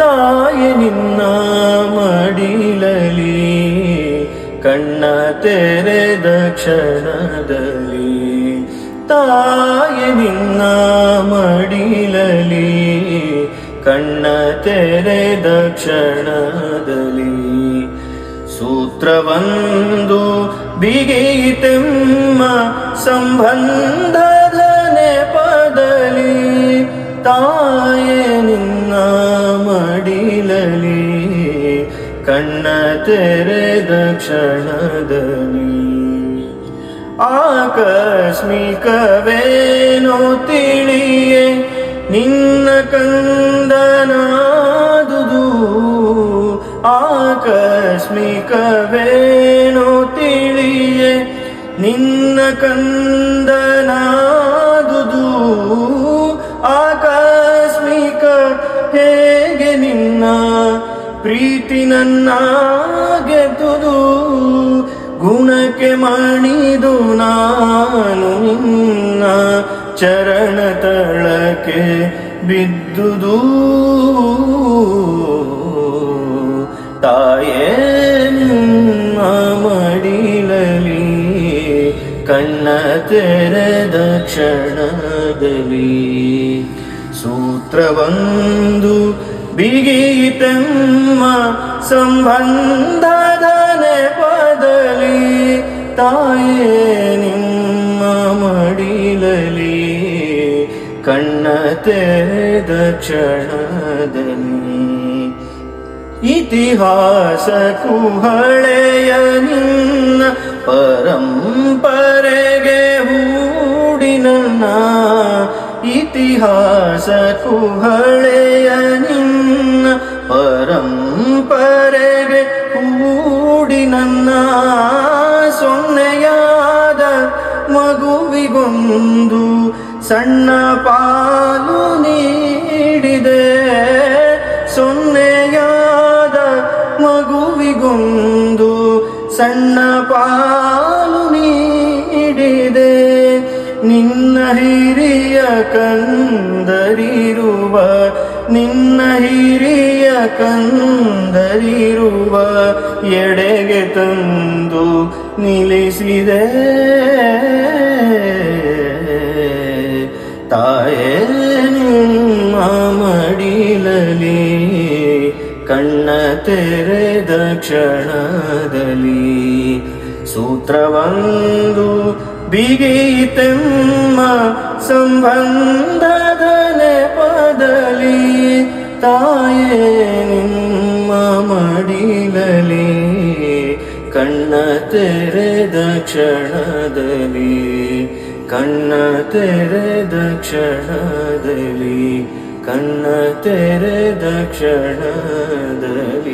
ತಾಯಿ ನಿನ್ನ ಮಡಿಲಲಿ ಕಣ್ಣ ತೆರೆದ ಕ್ಷಣದಲ್ಲಿ. ತಾಯಿ ನಿನ್ನ ಮಡಿಲಲಿ ಕಣ್ಣ ತೆರೆದ ಕ್ಷಣದಲ್ಲಿ. ಸೂತ್ರವಂದು ಬಿಗಿತೆಮ್ಮ ಸಂಬಂಧದ ನೆಪದಲ್ಲಿ, ತಾಯಿ ಮಡಿಲಲಿ ಕಣ್ಣ ತೆರೆದ ಕ್ಷಣದಲ್ಲಿ. ಆಕಸ್ಮಿಕವೇನೋ ತಿಳಿಯೇ ನಿನ್ನ ಕಂದನಾದುದು. ಆಕಸ್ಮಿಕವೇನೋ ತಿಳಿಯೇ ನಿನ್ನ ಕಂದನಾದುದು. ಗೆದ್ದುದು ಗುಣಕ್ಕೆ ಮಾಡಿದು ನಾನು ನಿನ್ನ ಚರಣ ತಳಕ್ಕೆ ಬಿದ್ದುದು. ತಾಯೇ ಮಡಿಲಲಿ ಕಣ್ಣ ತೆರೆದ ಕ್ಷಣದಲ್ಲಿ ಸೂತ್ರವೊಂದು ಬಿಗಿತೆಮ್ಮ ಸಂಬಂಧದನೆ ಬದಲಿ ತಾಯೇ ನಿಮ್ಮ ಮಡಿಲಲಿ ಕಣ್ಣ ತೆರೆದ ಕ್ಷಣದಲ್ಲಿ. ಇತಿಹಾಸ ಕುಹಳೆಯ ನಿನ್ನ ಇತಿಹಾಸ ಕುಹಳೆಯ ನಿನ್ನ ಪರಂಪರೆಗೆ ಕೂಡಿ ನನ್ನ ಸೊನ್ನೆಯಾದ ಮಗುವಿಗೊಂದು ಸಣ್ಣ ಪಾಲು ನೀಡಿದೆ. ಸೊನ್ನೆಯಾದ ಮಗುವಿಗೊಂದು ಸಣ್ಣ ಪಾಲು ನಿನ್ನ ಹಿರಿಯ ಕಂದರಿರುವ, ನಿನ್ನ ಹಿರಿಯ ಕಂದರಿರುವ ಎಡೆಗೆ ತಂದು ನಿಲ್ಲಿಸಿದೆ. ತಾಯೇ, ನಿಮ್ಮ ಮಡಿಲಲಿ ಕಣ್ಣ ತೆರೆದ ಕ್ಷಣದಲ್ಲಿ ಸೂತ್ರವೊಂದು ಬಿಗಿತೆಮ್ಮ ಸಂಬಂಧದ ಪದಲಿ, ತಾಯೇ ನಿಮ್ಮ ಮಡಿಲಲಿ, ಕಣ್ಣ ತೆರೆದ ಕ್ಷಣದಲ್ಲಿ, ಕಣ್ಣ ತೆರೆದ ಕ್ಷಣದಲ್ಲಿ, ಕಣ್ಣ ತೆರೆದ ಕ್ಷಣದಲ್ಲಿ.